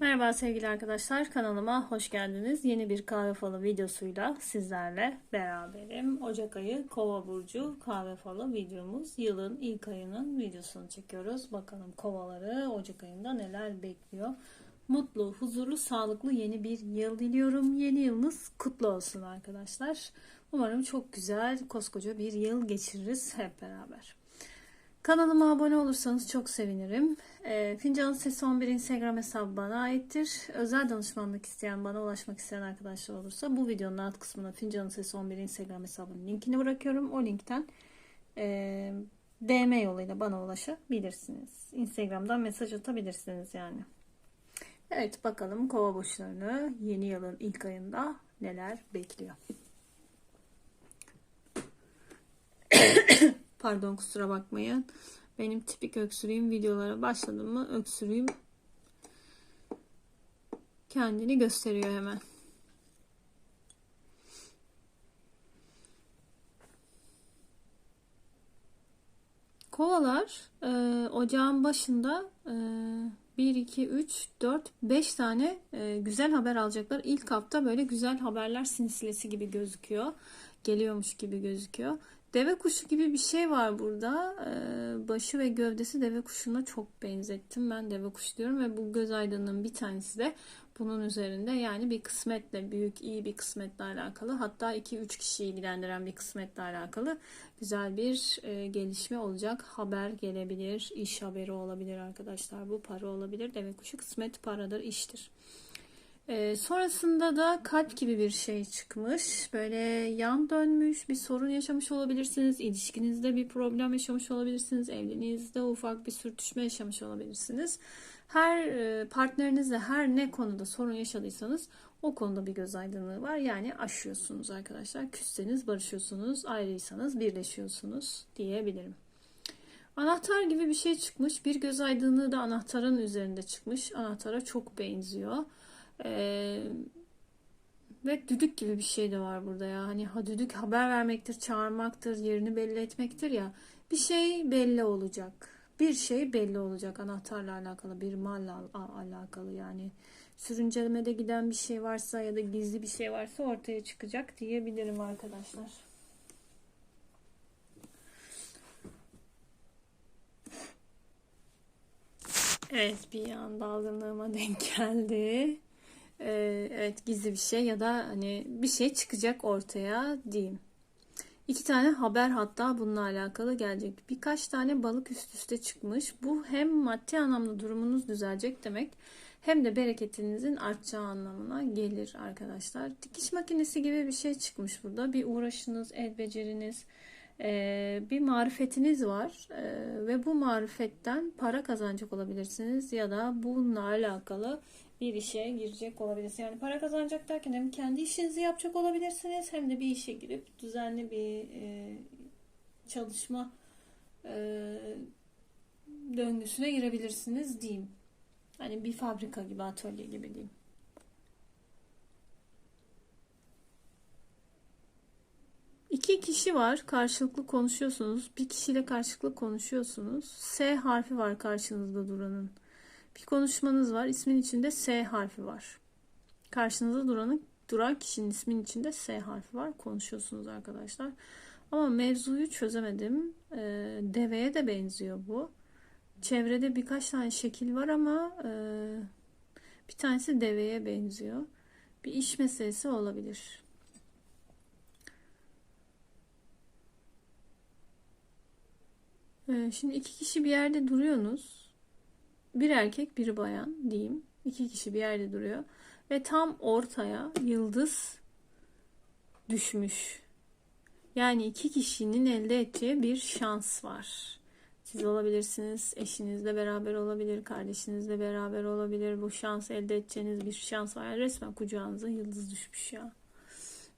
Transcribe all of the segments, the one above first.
Merhaba sevgili arkadaşlar kanalıma hoş geldiniz. Yeni bir kahve falı videosuyla sizlerle beraberim. Ocak ayı Kova burcu kahve falı videomuz. Yılın ilk ayının videosunu çekiyoruz. Bakalım kovaları Ocak ayında neler bekliyor. Mutlu, huzurlu, sağlıklı yeni bir yıl diliyorum. Yeni yılınız kutlu olsun arkadaşlar. Umarım çok güzel, koskoca bir yıl geçiririz hep beraber. Kanalıma abone olursanız çok sevinirim. E, Fincanın Sesi 11 Instagram hesabı bana aittir. Özel danışmanlık isteyen, bana ulaşmak isteyen arkadaşlar olursa bu videonun alt kısmına Fincanın Sesi 11 Instagram hesabının linkini bırakıyorum. O linkten e, DM yoluyla bana ulaşabilirsiniz. Instagram'dan mesaj atabilirsiniz yani. Evet bakalım kova burçlarını yeni yılın ilk ayında neler bekliyor. Pardon kusura bakmayın. Benim tipik öksürüğüm videolara başladım mı öksürüğüm kendini gösteriyor hemen. Kovalar e, ocağın başında e, 1, 2, 3, 4, 5 tane e, güzel haber alacaklar. İlk hafta böyle güzel haberler sinsilesi gibi gözüküyor. Geliyormuş gibi gözüküyor. Deve kuşu gibi bir şey var burada. Ee, başı ve gövdesi deve kuşuna çok benzettim. Ben deve kuşu diyorum ve bu göz aydınlığının bir tanesi de bunun üzerinde. Yani bir kısmetle, büyük iyi bir kısmetle alakalı. Hatta 2-3 kişiyi ilgilendiren bir kısmetle alakalı güzel bir e, gelişme olacak. Haber gelebilir, iş haberi olabilir arkadaşlar. Bu para olabilir. Deve kuşu kısmet paradır, iştir. Ee, sonrasında da kalp gibi bir şey çıkmış. Böyle yan dönmüş bir sorun yaşamış olabilirsiniz. İlişkinizde bir problem yaşamış olabilirsiniz. Evliliğinizde ufak bir sürtüşme yaşamış olabilirsiniz. Her e, partnerinizle her ne konuda sorun yaşadıysanız o konuda bir göz aydınlığı var. Yani aşıyorsunuz arkadaşlar. Küsseniz barışıyorsunuz, ayrıysanız birleşiyorsunuz diyebilirim. Anahtar gibi bir şey çıkmış. Bir göz aydınlığı da anahtarın üzerinde çıkmış. Anahtara çok benziyor. Ve düdük gibi bir şey de var burada ya. Hani ha düdük haber vermektir, çağırmaktır, yerini belli etmektir ya. Bir şey belli olacak. Bir şey belli olacak anahtarla alakalı, bir malla alakalı yani. Sürüncelemede giden bir şey varsa ya da gizli bir şey varsa ortaya çıkacak diyebilirim arkadaşlar. Evet bir an dalgınlığıma denk geldi. Ee, evet gizli bir şey ya da hani bir şey çıkacak ortaya diyeyim. İki tane haber hatta bununla alakalı gelecek. Birkaç tane balık üst üste çıkmış. Bu hem maddi anlamda durumunuz düzelecek demek hem de bereketinizin artacağı anlamına gelir arkadaşlar. Dikiş makinesi gibi bir şey çıkmış burada. Bir uğraşınız, el beceriniz, bir marifetiniz var ve bu marifetten para kazanacak olabilirsiniz ya da bununla alakalı bir işe girecek olabilirsiniz. Yani para kazanacak derken hem kendi işinizi yapacak olabilirsiniz hem de bir işe girip düzenli bir e, çalışma e, döngüsüne girebilirsiniz diyeyim. Hani bir fabrika gibi, atölye gibi diyeyim. İki kişi var karşılıklı konuşuyorsunuz. Bir kişiyle karşılıklı konuşuyorsunuz. S harfi var karşınızda duranın. Bir konuşmanız var. İsmin içinde S harfi var. Karşınızda duranın, duran kişinin ismin içinde S harfi var. Konuşuyorsunuz arkadaşlar. Ama mevzuyu çözemedim. E, deveye de benziyor bu. Çevrede birkaç tane şekil var ama e, bir tanesi deveye benziyor. Bir iş meselesi olabilir. E, şimdi iki kişi bir yerde duruyorsunuz bir erkek bir bayan diyeyim. İki kişi bir yerde duruyor. Ve tam ortaya yıldız düşmüş. Yani iki kişinin elde edeceği bir şans var. Siz olabilirsiniz, eşinizle beraber olabilir, kardeşinizle beraber olabilir. Bu şans elde edeceğiniz bir şans var. Yani resmen kucağınıza yıldız düşmüş ya.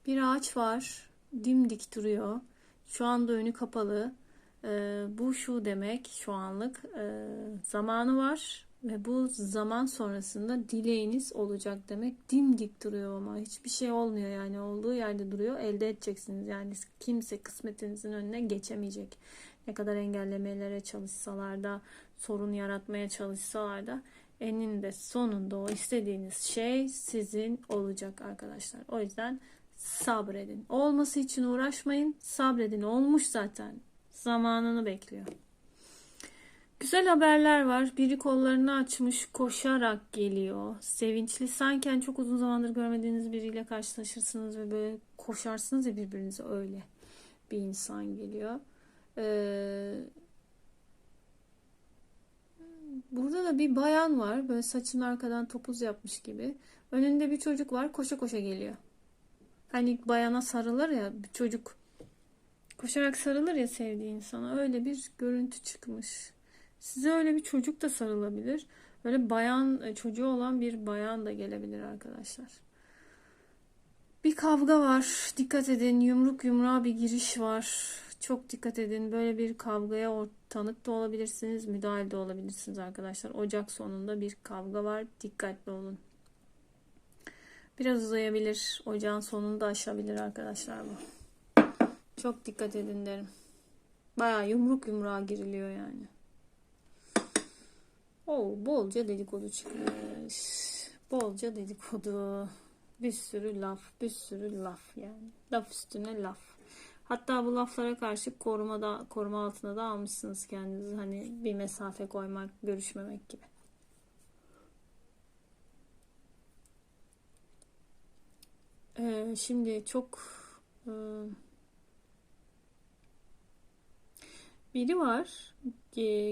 Bir ağaç var, dimdik duruyor. Şu anda önü kapalı. E, bu şu demek şu anlık e, zamanı var ve bu zaman sonrasında dileğiniz olacak demek. Dimdik duruyor ama hiçbir şey olmuyor yani olduğu yerde duruyor. Elde edeceksiniz yani kimse kısmetinizin önüne geçemeyecek. Ne kadar engellemelere çalışsalar da sorun yaratmaya çalışsalar da eninde sonunda o istediğiniz şey sizin olacak arkadaşlar. O yüzden sabredin. Olması için uğraşmayın. Sabredin. Olmuş zaten. Zamanını bekliyor. Güzel haberler var. Biri kollarını açmış, koşarak geliyor. Sevinçli. Sanki hani çok uzun zamandır görmediğiniz biriyle karşılaşırsınız ve böyle koşarsınız ya birbirinize öyle bir insan geliyor. Ee, burada da bir bayan var. Böyle saçını arkadan topuz yapmış gibi. Önünde bir çocuk var. Koşa koşa geliyor. Hani bayana sarılır ya bir çocuk koşarak sarılır ya sevdiği insana. Öyle bir görüntü çıkmış. Size öyle bir çocuk da sarılabilir. Öyle bayan e, çocuğu olan bir bayan da gelebilir arkadaşlar. Bir kavga var. Dikkat edin. Yumruk yumruğa bir giriş var. Çok dikkat edin. Böyle bir kavgaya tanık da olabilirsiniz. Müdahil de olabilirsiniz arkadaşlar. Ocak sonunda bir kavga var. Dikkatli olun. Biraz uzayabilir. Ocağın sonunu da aşabilir arkadaşlar bu. Çok dikkat edin derim. Bayağı yumruk yumruğa giriliyor yani. Oo, bolca dedikodu çıkmış. Bolca dedikodu. Bir sürü laf, bir sürü laf yani. Laf üstüne laf. Hatta bu laflara karşı korumada, koruma altına da almışsınız kendinizi. Hani bir mesafe koymak, görüşmemek gibi. Ee, şimdi çok e, biri var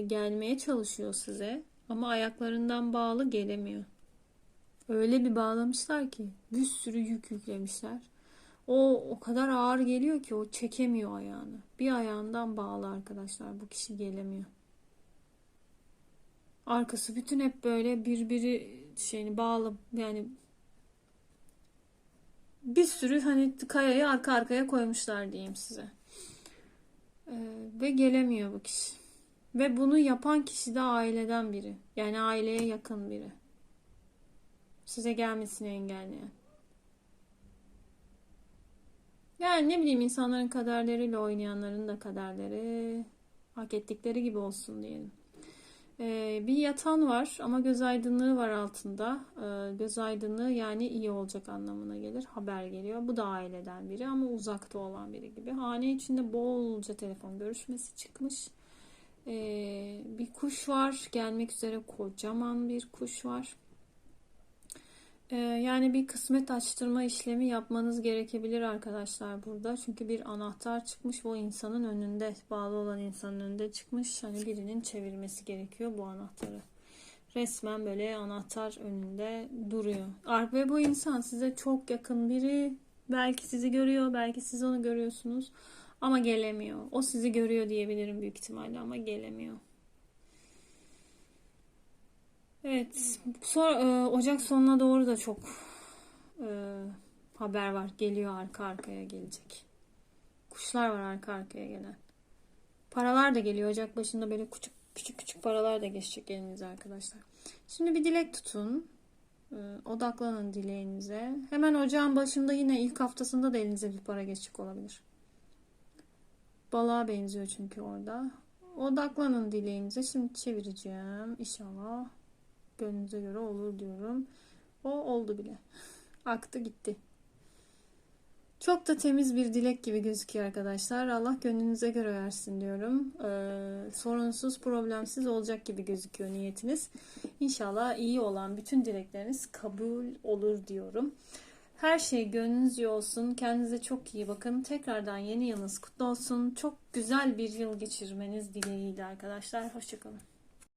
gelmeye çalışıyor size ama ayaklarından bağlı gelemiyor. Öyle bir bağlamışlar ki bir sürü yük yüklemişler. O o kadar ağır geliyor ki o çekemiyor ayağını. Bir ayağından bağlı arkadaşlar bu kişi gelemiyor. Arkası bütün hep böyle birbiri şeyini bağlı yani bir sürü hani kayayı arka arkaya koymuşlar diyeyim size. Ee, ve gelemiyor bu kişi. Ve bunu yapan kişi de aileden biri. Yani aileye yakın biri. Size gelmesini engelleyen. Yani ne bileyim insanların kaderleriyle oynayanların da kaderleri hak ettikleri gibi olsun diyelim. Ee, bir yatan var ama göz aydınlığı var altında. Ee, göz aydınlığı yani iyi olacak anlamına gelir. Haber geliyor. Bu da aileden biri ama uzakta olan biri gibi. Hane içinde bolca telefon görüşmesi çıkmış. Ee, bir kuş var. Gelmek üzere kocaman bir kuş var. Ee, yani bir kısmet açtırma işlemi yapmanız gerekebilir arkadaşlar burada. Çünkü bir anahtar çıkmış o insanın önünde, bağlı olan insanın önünde çıkmış. Hani birinin çevirmesi gerekiyor bu anahtarı. Resmen böyle anahtar önünde duruyor. Ve bu insan size çok yakın biri. Belki sizi görüyor, belki siz onu görüyorsunuz. Ama gelemiyor. O sizi görüyor diyebilirim büyük ihtimalle ama gelemiyor. Evet. Sonra e, Ocak sonuna doğru da çok e, haber var. Geliyor arka arkaya gelecek. Kuşlar var arka arkaya gelen. Paralar da geliyor. Ocak başında böyle küçük küçük küçük paralar da geçecek elinize arkadaşlar. Şimdi bir dilek tutun. E, odaklanın dileğinize. Hemen ocağın başında yine ilk haftasında da elinize bir para geçecek olabilir. Balığa benziyor çünkü orada. Odaklanın dileğinize. Şimdi çevireceğim. İnşallah gönlünüze göre olur diyorum. O oldu bile. Aktı gitti. Çok da temiz bir dilek gibi gözüküyor arkadaşlar. Allah gönlünüze göre versin diyorum. Ee, sorunsuz, problemsiz olacak gibi gözüküyor niyetiniz. İnşallah iyi olan bütün dilekleriniz kabul olur diyorum. Her şey gönlünüzce olsun. Kendinize çok iyi bakın. Tekrardan yeni yılınız kutlu olsun. Çok güzel bir yıl geçirmeniz dileğiyle arkadaşlar. Hoşçakalın.